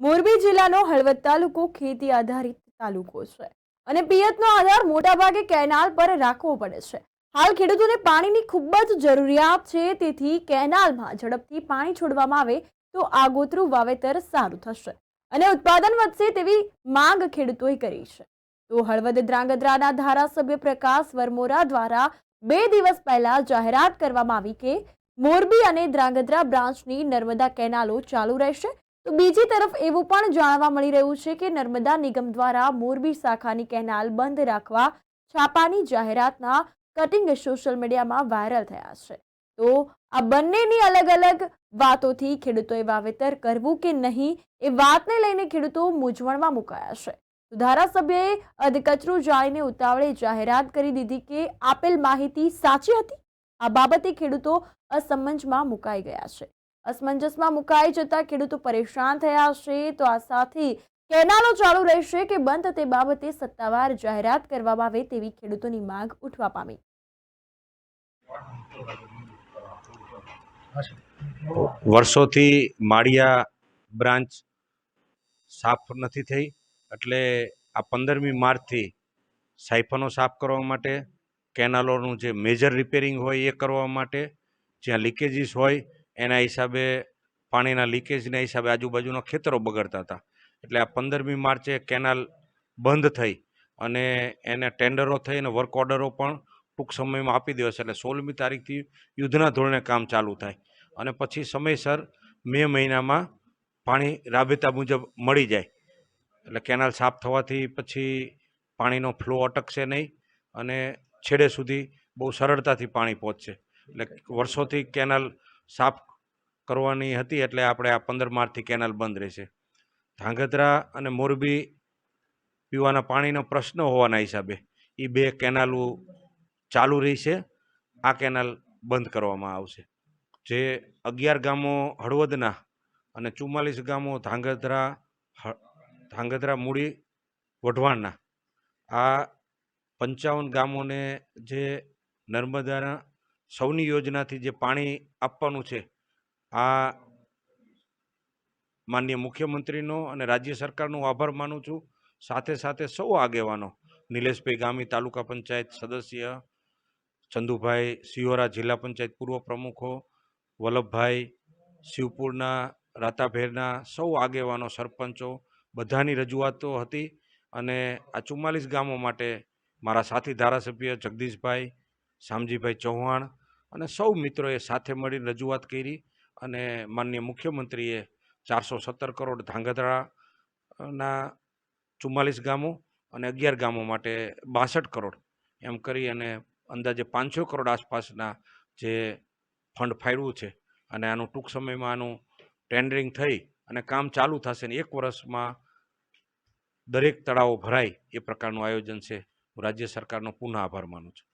મોરબી જિલ્લાનો હળવદ તાલુકો ખેતી આધારિત તાલુકો છે અને પિયતનો આધાર મોટાભાગે કેનાલ પર રાખવો પડે છે. હાલ ખેડૂતોને પાણીની ખૂબ જ જરૂરિયાત છે, તેથી કેનાલમાં ઝડપથી પાણી છોડવામાં આવે તો આગોતરું વાવેતર સારું થશે અને ઉત્પાદન વધશે તેવી માંગ ખેડૂતોએ કરી છે. તો હળવદ ધ્રાંગધ્રાના ધારાસભ્ય પ્રકાશ વરમોરા દ્વારા બે દિવસ પહેલા જાહેરાત કરવામાં આવી કે મોરબી અને ધ્રાંગધ્રા બ્રાન્ચની નર્મદા કેનાલો ચાલુ રહેશે તો બીજી તરફ એવું પણ જાણવા મળી રહ્યું છે કે નર્મદા નિગમ દ્વારા મોરબી શાખાની કેનાલ બંધ રાખવા છાપાની જાહેરાતના કટિંગ સોશિયલ મીડિયામાં વાયરલ થયા છે. તો આ બંનેની અલગ અલગ વાતોથી ખેડૂતોએ વાવેતર કરવું કે નહીં એ વાતને લઈને ખેડૂતો મૂંઝવણમાં મુકાયા છે. ધારાસભ્યએ અધકચરું જાણીને ઉતાવળે જાહેરાત કરી દીધી કે આપેલ માહિતી સાચી હતી? આ બાબતે ખેડૂતો અસમંજમાં મુકાઈ ગયા છે. અસમંજસમાં મુકાઈ જતા ખેડૂતો પરેશાન થયા છે તો આ સાથે કેનાલો ચાલુ રહેશે કે બંધ તે બાબતે સત્તાવાર જાહેરાત કરવામાં આવે તેવી ખેડૂતોની માંગ ઉઠવા પામી. વર્ષોથી માળિયા બ્રાન્ચ સાફ નથી થઈ. એટલે આ પંદરમી માર્ચથી સાયફનો સાફ કરવા માટે, કેનાલોનું જે મેજર રિપેરિંગ હોય એ કરવા માટે, જ્યાં લીકેજીસ હોય એના હિસાબે પાણીના લીકેજના હિસાબે આજુબાજુના ખેતરો બગડતા હતા. એટલે આ પંદરમી માર્ચે કેનાલ બંધ થઈ અને એને ટેન્ડરો થઈ અને વર્ક ઓર્ડરો પણ ટૂંક સમયમાં આપી દેવાશે. એટલે સોળમી તારીખથી યુદ્ધના ધોરણે કામ ચાલુ થાય અને પછી સમયસર મે મહિનામાં પાણી રાબેતા મુજબ મળી જાય. એટલે કેનાલ સાફ થવાથી પછી પાણીનો ફ્લો અટકશે નહીં અને છેડે સુધી બહુ સરળતાથી પાણી પહોંચશે. એટલે વર્ષોથી કેનાલ સાફ કરવાની હતી એટલે આપણે આ પંદર માર્ચથી કેનાલ બંધ રહેશે. ધાંગધ્રા અને મોરબી પીવાના પાણીનો પ્રશ્ન હોવાના હિસાબે એ બે કેનાલો ચાલુ રહેશે. આ કેનાલ બંધ કરવામાં આવશે. જે અગિયાર ગામો હળવદના અને ચુમ્માલીસ ગામો ધાંગધ્રા ધાંગધ્રા, મૂડી, વઢવાણના આ પંચાવન ગામોને જે નર્મદાના સૌની યોજનાથી જે પાણી આપવાનું છે આ માનનીય મુખ્યમંત્રીનો અને રાજ્ય સરકારનો આભાર માનું છું. સાથે સાથે સૌ આગેવાનો, નિલેશભાઈ ગામી, તાલુકા પંચાયત સદસ્ય, ચંદુભાઈ સિયોરા જિલ્લા પંચાયત પૂર્વ પ્રમુખો, વલ્લભભાઈ શિવપુરના, રાતાભેરના સૌ આગેવાનો, સરપંચો, બધાની રજૂઆતો હતી અને આ ચુમ્માલીસ ગામો માટે મારા સાથી ધારાસભ્ય જગદીશભાઈ, શામજીભાઈ ચૌહાણ અને સૌ મિત્રોએ સાથે મળીને રજૂઆત કરી. અને માનનીય મુખ્યમંત્રીએ ચારસો સત્તર કરોડ ધાંગધ્રાના ચુમ્માલીસ ગામો અને અગિયાર ગામો માટે બાસઠ કરોડ એમ કરી અને અંદાજે પાંચસો કરોડ આસપાસના જે ફંડ ફાળવ્યું છે અને આનું ટૂંક સમયમાં આનું ટેન્ડરિંગ થઈ અને કામ ચાલુ થશે ને એક વર્ષમાં દરેક તળાવો ભરાય એ પ્રકારનું આયોજન છે. હું રાજ્ય સરકારનો પુનઃ આભાર માનું છું.